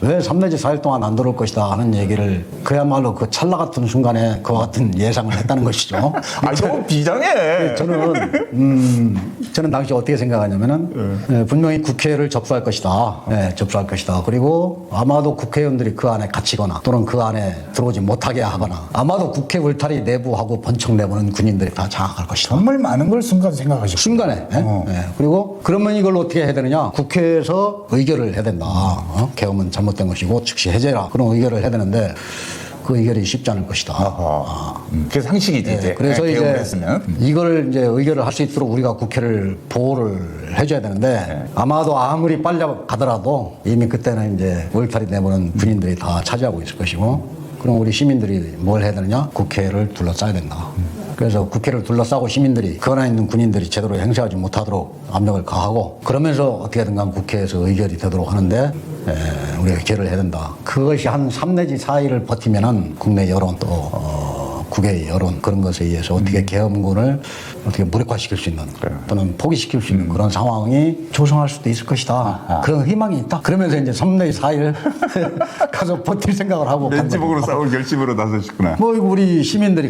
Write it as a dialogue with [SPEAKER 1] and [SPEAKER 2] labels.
[SPEAKER 1] 왜 3내지 4일 동안 안 들어올 것이다 하는 얘기를 그야말로 그 찰나 같은 순간에 그와 같은 예상을 했다는 것이죠.
[SPEAKER 2] 아, 너무 비장해.
[SPEAKER 1] 저는 음, 저는 당시 어떻게 생각하냐면은 예, 분명히 국회를 접수할 것이다. 예, 접수할 것이다. 그리고 아마도 국회의원들이 그 안에 갇히거나 또는 그 안에 들어오지 못하게 하거나 아마도 국회 울타리 내부하고 번쩍 내보는 군인들이 다 장악할 것이다.
[SPEAKER 3] 정말 많은 걸 순간 생각하시고.
[SPEAKER 1] 순간에. 예?
[SPEAKER 3] 어.
[SPEAKER 1] 예. 그리고 그러면 이걸 어떻게 해야 되느냐? 국회에서 의결을 해야 된다. 어? 계엄은 잘못된 것이고 즉시 해제라. 그런 의결을 해야 되는데 그 의결이 쉽지 않을 것이다.
[SPEAKER 2] 아하. 음, 그게 상식이지, 이제.
[SPEAKER 1] 예, 그래서
[SPEAKER 2] 네,
[SPEAKER 1] 이제
[SPEAKER 2] 했으면. 음.
[SPEAKER 1] 이걸 이제 의결을 할 수 있도록 우리가 국회를 보호를 해줘야 되는데
[SPEAKER 2] 네.
[SPEAKER 1] 아마도 아무리 빨리 가더라도 이미 그때는 이제 울타리 내보는 군인들이 다 차지하고 있을 것이고 그럼 우리 시민들이 뭘 해야 되느냐? 국회를 둘러싸야 된다. 그래서 국회를 둘러싸고 시민들이 그 안에 있는 군인들이 제대로 행사하지 못하도록 압력을 가하고 그러면서 어떻게든 간 국회에서 의결이 되도록 하는데 에, 우리가 기회를 해야 된다. 그것이 한 3 내지 4일을 버티면은 국내 여론 또 어, 국외 여론 그런 것에 의해서 어떻게 계엄군을 어떻게 무력화시킬 수 있는 또는 포기시킬 수 있는 그런 상황이 조성할 수도 있을 것이다. 그런 희망이 있다. 그러면서 이제 3 내지 4일 가서 버틸 생각을 하고 간 거죠.
[SPEAKER 2] 싸울 결심으로 나서셨구나.
[SPEAKER 1] 뭐 우리 시민들이